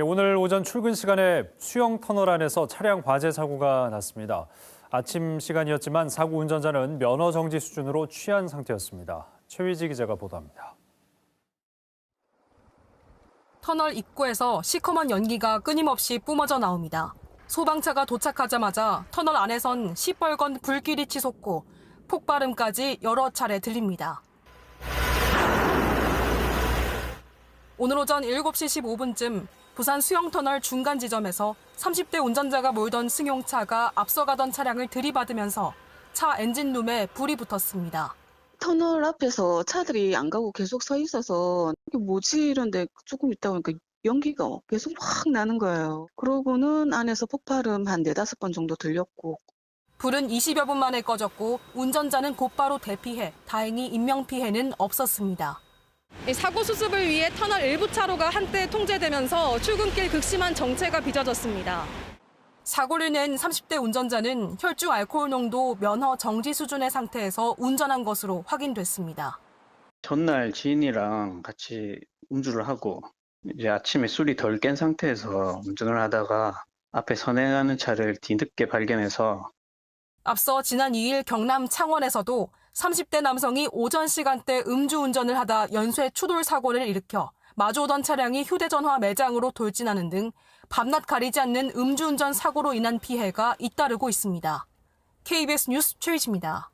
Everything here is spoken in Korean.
예, 오늘 오전 출근 시간에 수영 터널 안에서 차량 화재 사고가 났습니다. 아침 시간이었지만 사고 운전자는 면허 정지 수준으로 취한 상태였습니다. 최위지 기자가 보도합니다. 터널 입구에서 시커먼 연기가 끊임없이 뿜어져 나옵니다. 소방차가 도착하자마자 터널 안에선 시뻘건 불길이 치솟고 폭발음까지 여러 차례 들립니다. 오늘 오전 7시 15분쯤 부산 수영터널 중간 지점에서 30대 운전자가 몰던 승용차가 앞서가던 차량을 들이받으면서 차 엔진룸에 불이 붙었습니다. 터널 앞에서 차들이 안 가고 계속 서 있어서 이게 뭐지 이런데 조금 있다 보니까 연기가 계속 확 나는 거예요. 그러고는 안에서 폭발음 한 네다섯 번 정도 들렸고 불은 20여 분 만에 꺼졌고 운전자는 곧바로 대피해 다행히 인명피해는 없었습니다. 사고 수습을 위해 터널 일부 차로가 한때 통제되면서 출근길 극심한 정체가 빚어졌습니다. 사고를 낸 30대 운전자는 혈중 알코올 농도 면허 정지 수준의 상태에서 운전한 것으로 확인됐습니다. 전날 지인이랑 같이 음주를 하고 이제 아침에 술이 덜 깬 상태에서 운전을 하다가 앞에 선행하는 차를 뒤늦게 발견해서 앞서 지난 2일 경남 창원에서도 30대 남성이 오전 시간대 음주운전을 하다 연쇄 추돌 사고를 일으켜 마주오던 차량이 휴대전화 매장으로 돌진하는 등 밤낮 가리지 않는 음주운전 사고로 인한 피해가 잇따르고 있습니다. KBS 뉴스 최희지입니다.